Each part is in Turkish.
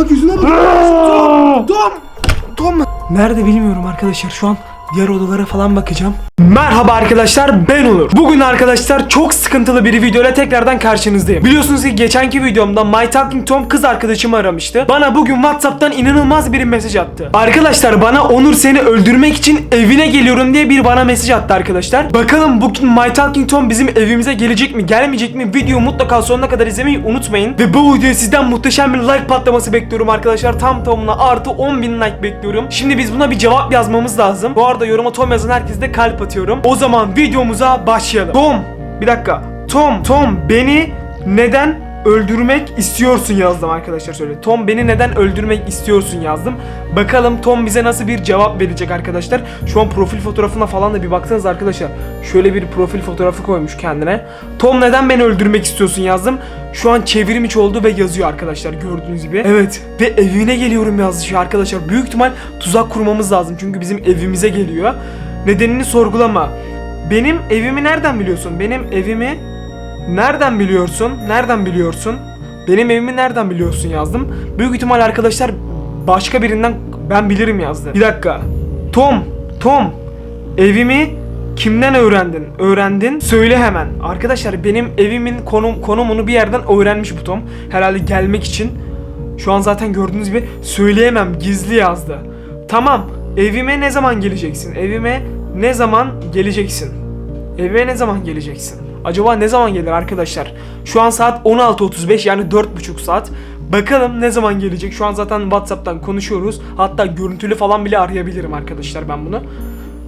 Bak yüzüne bak. Tom. Tom. Tom. Nerede bilmiyorum arkadaşlar şu an. Diğer odalara falan bakacağım. Merhaba arkadaşlar ben Onur. Bugün arkadaşlar çok sıkıntılı bir videoyla tekrardan karşınızdayım. Biliyorsunuz ki geçenki videomda My Talking Tom kız arkadaşımı aramıştı. Bana bugün Whatsapp'tan inanılmaz bir mesaj attı. Arkadaşlar bana Onur seni öldürmek için evine geliyorum diye bir bana mesaj attı arkadaşlar. Bakalım bugün My Talking Tom bizim evimize gelecek mi gelmeyecek mi videoyu mutlaka sonuna kadar izlemeyi unutmayın. Ve bu videoya sizden muhteşem bir like patlaması bekliyorum arkadaşlar. Tam tamına artı 10.000 like bekliyorum. Şimdi biz buna bir cevap yazmamız lazım. Bu arada yoruma Tom yazan herkese kalp atıyorum. O zaman videomuza başlayalım. Tom bir dakika. Tom Tom beni neden öldürmek istiyorsun yazdım arkadaşlar şöyle. Tom beni neden öldürmek istiyorsun yazdım. Bakalım Tom bize nasıl bir cevap verecek arkadaşlar. Şu an profil fotoğrafına falan da bir baksanız arkadaşlar. Şöyle bir profil fotoğrafı koymuş kendine. Tom neden beni öldürmek istiyorsun yazdım. Şu an çevrim içi oldu ve yazıyor arkadaşlar gördüğünüz gibi. Evet ve evine geliyorum yazıyor arkadaşlar. Büyük ihtimal tuzak kurmamız lazım. Çünkü bizim evimize geliyor. Nedenini sorgulama. Benim evimi nereden biliyorsun? Benim evimi Nereden biliyorsun? Nereden biliyorsun? Benim evimi nereden biliyorsun yazdım. Büyük ihtimal arkadaşlar başka birinden ben bilirim yazdı. Bir dakika. Tom, Tom. Evimi kimden öğrendin? Öğrendin. Söyle hemen. Arkadaşlar benim evimin konum konumunu bir yerden öğrenmiş bu Tom. Herhalde gelmek için. Şu an zaten gördüğünüz gibi söyleyemem gizli yazdı. Tamam. Evime ne zaman geleceksin? Evime ne zaman geleceksin? Eve ne zaman geleceksin? Acaba ne zaman gelir arkadaşlar? Şu an saat 16.35 yani 4.5 saat. Bakalım ne zaman gelecek? Şu an zaten WhatsApp'tan konuşuyoruz. Hatta görüntülü falan bile arayabilirim arkadaşlar ben bunu.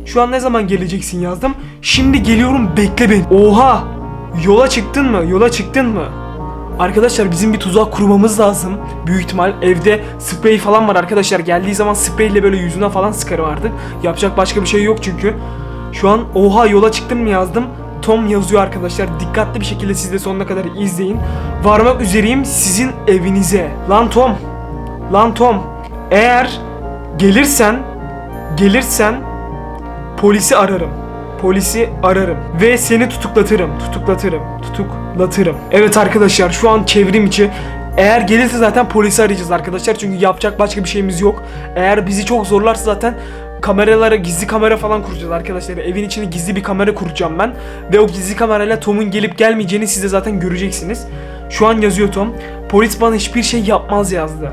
Şu an ne zaman geleceksin yazdım. Şimdi geliyorum bekle beni. Oha! Yola çıktın mı? Yola çıktın mı? Arkadaşlar bizim bir tuzak kurmamız lazım. Büyük ihtimal evde sprey falan var arkadaşlar. Geldiği zaman spreyle böyle yüzüne falan sıkarım artık. Yapacak başka bir şey yok çünkü. Şu an oha yola çıktın mı yazdım. Tom yazıyor arkadaşlar. Dikkatli bir şekilde siz de sonuna kadar izleyin. Varmak üzereyim sizin evinize. Lan Tom. Lan Tom. Eğer gelirsen gelirsen polisi ararım. Polisi ararım ve seni tutuklatırım. Tutuklatırım. Tutuklatırım. Evet arkadaşlar şu an çevrim içi eğer gelirse zaten polisi arayacağız arkadaşlar çünkü yapacak başka bir şeyimiz yok. Eğer bizi çok zorlarsa zaten kameralara gizli kamera falan kuracağız arkadaşlar. Evin içine gizli bir kamera kuracağım ben. Ve o gizli kamerayla Tom'un gelip gelmeyeceğini siz de zaten göreceksiniz. Şu an yazıyor Tom. Polis bana hiçbir şey yapmaz yazdı.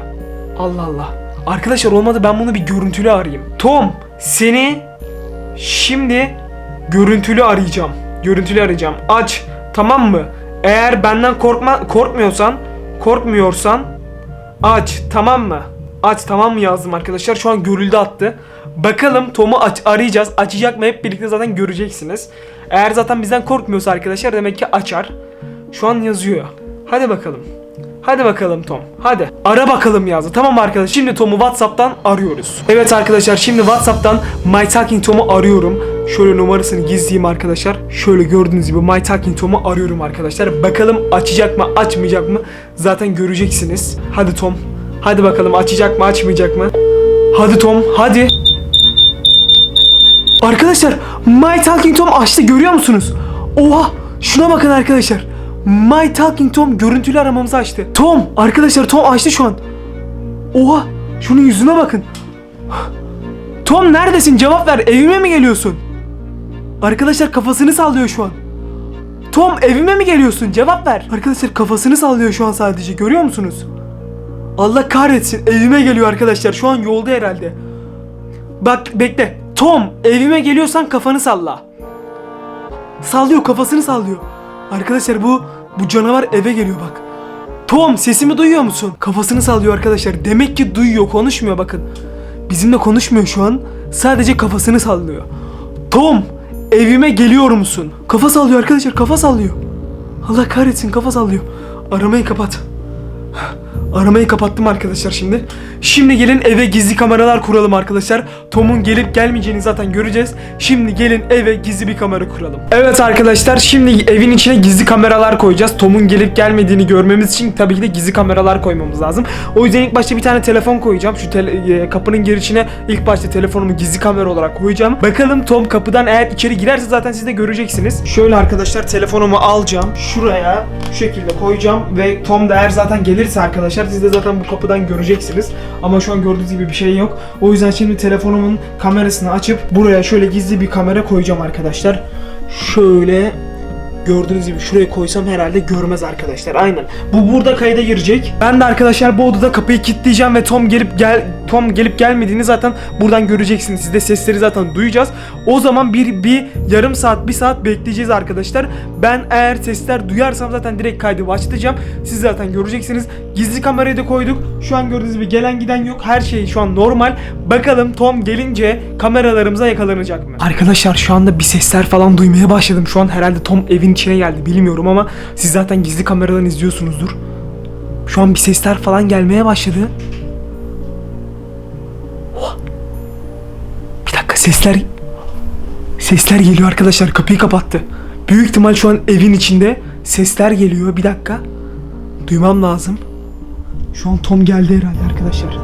Allah Allah. Arkadaşlar olmadı ben bunu bir görüntülü arayayım. Tom seni şimdi görüntülü arayacağım. Görüntülü arayacağım. Aç. Tamam mı? Eğer benden korkma korkmuyorsan, korkmuyorsan aç. Tamam mı? Aç tamam mı yazdım arkadaşlar. Şu an görüldü attı. Bakalım Tom'u aç arayacağız. Açacak mı hep birlikte zaten göreceksiniz. Eğer zaten bizden korkmuyorsa arkadaşlar demek ki açar. Şu an yazıyor. Hadi bakalım. Hadi bakalım Tom. Hadi. Ara bakalım yazdı. Tamam mı arkadaşlar? Şimdi Tom'u WhatsApp'tan arıyoruz. Evet arkadaşlar şimdi WhatsApp'tan My Talking Tom'u arıyorum. Şöyle numarasını gizleyeyim arkadaşlar. Şöyle gördüğünüz gibi My Talking Tom'u arıyorum arkadaşlar. Bakalım açacak mı açmayacak mı? Zaten göreceksiniz. Hadi Tom. Hadi bakalım açacak mı açmayacak mı? Hadi Tom hadi. Arkadaşlar My Talking Tom açtı görüyor musunuz? Oha şuna bakın arkadaşlar. My Talking Tom görüntülü aramamızı açtı. Tom arkadaşlar Tom açtı şu an. Oha şunun yüzüne bakın. Tom neredesin cevap ver evime mi geliyorsun? Arkadaşlar kafasını sallıyor şu an. Tom evime mi geliyorsun cevap ver. Arkadaşlar kafasını sallıyor şu an sadece görüyor musunuz? Allah kahretsin evime geliyor arkadaşlar şu an yolda herhalde. Bak bekle. Tom evime geliyorsan kafanı salla. Sallıyor kafasını sallıyor. Arkadaşlar bu bu canavar eve geliyor bak. Tom sesimi duyuyor musun? Kafasını sallıyor arkadaşlar. Demek ki duyuyor konuşmuyor bakın. Bizimle konuşmuyor şu an. Sadece kafasını sallıyor. Tom evime geliyor musun? Kafa sallıyor arkadaşlar kafa sallıyor. Allah kahretsin kafa sallıyor. Aramayı kapat. Aramayı kapattım arkadaşlar şimdi. Şimdi gelin eve gizli kameralar kuralım arkadaşlar. Tom'un gelip gelmeyeceğini zaten göreceğiz. Şimdi gelin eve gizli bir kamera kuralım. Evet arkadaşlar şimdi evin içine gizli kameralar koyacağız. Tom'un gelip gelmediğini görmemiz için tabii ki de gizli kameralar koymamız lazım. O yüzden ilk başta bir tane telefon koyacağım. Şu e, kapının girişine ilk başta telefonumu gizli kamera olarak koyacağım. Bakalım Tom kapıdan eğer içeri girerse zaten siz de göreceksiniz. Şöyle arkadaşlar telefonumu alacağım. Şuraya şu şekilde koyacağım ve Tom da eğer zaten gelirse arkadaşlar arkadaşlar. Siz de zaten bu kapıdan göreceksiniz. Ama şu an gördüğünüz gibi bir şey yok. O yüzden şimdi telefonumun kamerasını açıp buraya şöyle gizli bir kamera koyacağım arkadaşlar. Şöyle Gördüğünüz gibi şuraya koysam herhalde görmez arkadaşlar. Aynen. Bu burada kayda girecek. Ben de arkadaşlar bu odada kapıyı kilitleyeceğim ve Tom gelip gel Tom gelip gelmediğini zaten buradan göreceksiniz. Siz de sesleri zaten duyacağız. O zaman bir bir yarım saat, bir saat bekleyeceğiz arkadaşlar. Ben eğer sesler duyarsam zaten direkt kaydı başlatacağım. Siz zaten göreceksiniz. Gizli kamerayı da koyduk. Şu an gördüğünüz gibi gelen giden yok. Her şey şu an normal. Bakalım Tom gelince kameralarımıza yakalanacak mı? Arkadaşlar şu anda bir sesler falan duymaya başladım. Şu an herhalde Tom evin içine geldi. Bilmiyorum ama siz zaten gizli kameradan izliyorsunuzdur. Şu an bir sesler falan gelmeye başladı. Oha. Bir dakika sesler Sesler geliyor arkadaşlar. Kapıyı kapattı. Büyük ihtimal şu an evin içinde sesler geliyor. Bir dakika. Duymam lazım. Şu an Tom geldi herhalde arkadaşlar.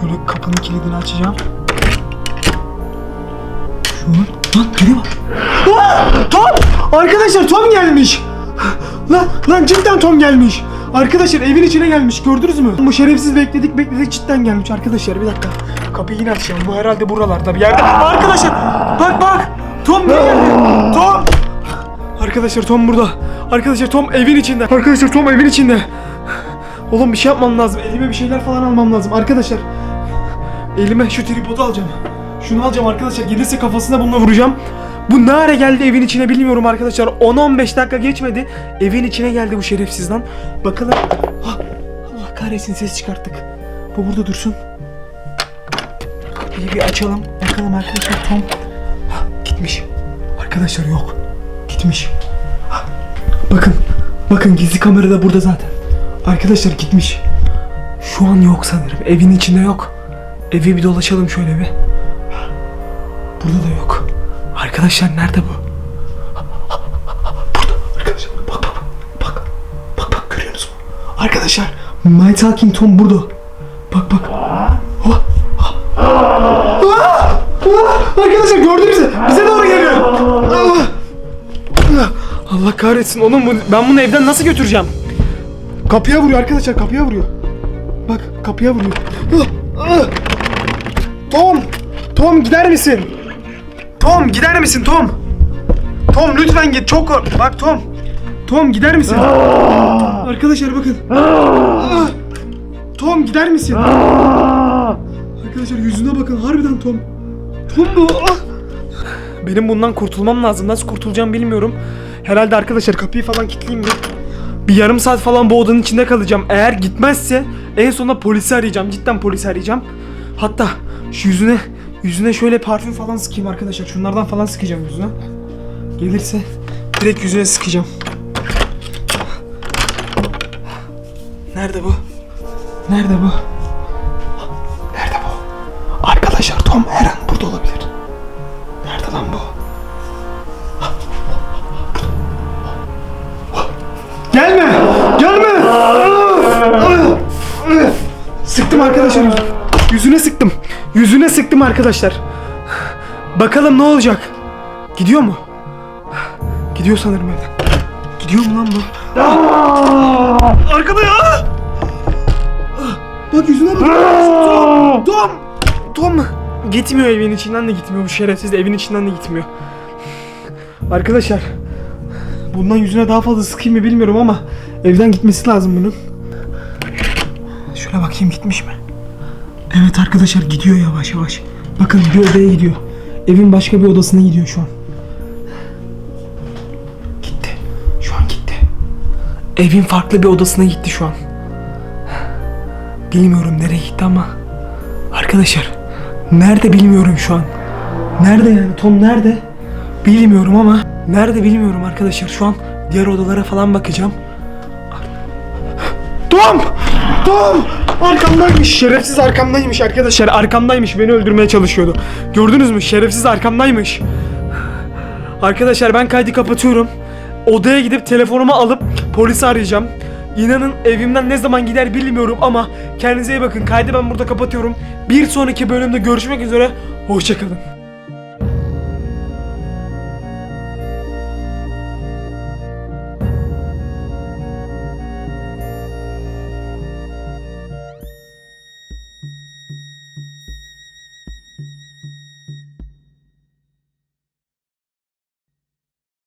Şöyle kapının kilidini açacağım. Şu an... Lan nereye bak? Tom! Arkadaşlar Tom gelmiş. Lan, lan cidden Tom gelmiş. Arkadaşlar evin içine gelmiş gördünüz mü? Bu şerefsiz bekledik bekledik cidden gelmiş arkadaşlar bir dakika. Kapıyı yine açacağım bu herhalde buralarda bir yerde. Arkadaşlar bak bak Tom nereye geldi? Tom! Arkadaşlar Tom burada. Arkadaşlar Tom evin içinde. Arkadaşlar Tom evin içinde. Oğlum bir şey yapmam lazım. Elime bir şeyler falan almam lazım. Arkadaşlar elime şu tripodu alacağım. Şunu alacağım arkadaşlar. Gelirse kafasına bununla vuracağım. Bu ne ara geldi evin içine bilmiyorum arkadaşlar. 10-15 dakika geçmedi. Evin içine geldi bu şerefsiz lan. Bakalım. Ah, Allah kahretsin ses çıkarttık. Bu burada dursun. Kapıyı bir açalım. Bakalım arkadaşlar Tom. Ah, gitmiş. Arkadaşlar yok. Gitmiş. Ah, Bakın. Bakın gizli kamera da burada zaten. Arkadaşlar gitmiş. Şu an yok sanırım. Evin içinde yok. Evi bir dolaşalım şöyle bir. Burada da yok. Arkadaşlar nerede bu? Burada. Arkadaşlar bak bak bak. Bak bak görüyorsunuz mu? Arkadaşlar My Talking Tom burada. Bak bak. Oh. Ah! Ah! Arkadaşlar gördünüz mü? Bize doğru geliyor. Ah! Ah! Allah kahretsin onun ben bunu evden nasıl götüreceğim? Kapıya vuruyor arkadaşlar kapıya vuruyor. Bak kapıya vuruyor. Ah! Tom! Tom gider misin? Tom gider misin Tom? Tom lütfen git çok kork- Bak Tom. Tom gider misin? Arkadaşlar bakın. Tom gider misin? Arkadaşlar yüzüne bakın harbiden Tom. Tom bu. Benim bundan kurtulmam lazım. Nasıl kurtulacağım bilmiyorum. Herhalde arkadaşlar kapıyı falan kilitleyeyim mi? Bir yarım saat falan bu odanın içinde kalacağım. Eğer gitmezse en sonunda polisi arayacağım. Cidden polisi arayacağım. Hatta şu yüzüne yüzüne şöyle parfüm falan sıkayım arkadaşlar. Şunlardan falan sıkacağım yüzüne. Gelirse direkt yüzüne sıkacağım. Nerede bu? Nerede bu? Nerede bu? Arkadaşlar Tom her an burada olabilir. Nerede lan bu? Gelme! Gelme! Sıktım arkadaşlar yüzüne. Sıktım. Yüzüne sıktım arkadaşlar. Bakalım ne olacak? Gidiyor mu? Gidiyor sanırım evden. Gidiyor mu lan bu? Arkada ya! Bak yüzüne bak. Tom! Tom! Tom! Gitmiyor evin içinden de gitmiyor. Bu şerefsiz de evin içinden de gitmiyor. Arkadaşlar Bundan yüzüne daha fazla sıkayım mı bilmiyorum ama evden gitmesi lazım bunun. Şöyle bakayım gitmiş mi? Evet arkadaşlar gidiyor yavaş yavaş. Bakın bir odaya gidiyor. Evin başka bir odasına gidiyor şu an. Gitti. Şu an gitti. Evin farklı bir odasına gitti şu an. Bilmiyorum nereye gitti ama. Arkadaşlar nerede bilmiyorum şu an. Nerede yani Tom nerede? Bilmiyorum ama nerede bilmiyorum arkadaşlar. Şu an diğer odalara falan bakacağım. Tom! Tom! Arkamdaymış. Şerefsiz arkamdaymış arkadaşlar. Arkamdaymış. Beni öldürmeye çalışıyordu. Gördünüz mü? Şerefsiz arkamdaymış. Arkadaşlar ben kaydı kapatıyorum. Odaya gidip telefonumu alıp polisi arayacağım. İnanın evimden ne zaman gider bilmiyorum ama kendinize iyi bakın. Kaydı ben burada kapatıyorum. Bir sonraki bölümde görüşmek üzere. Hoşçakalın.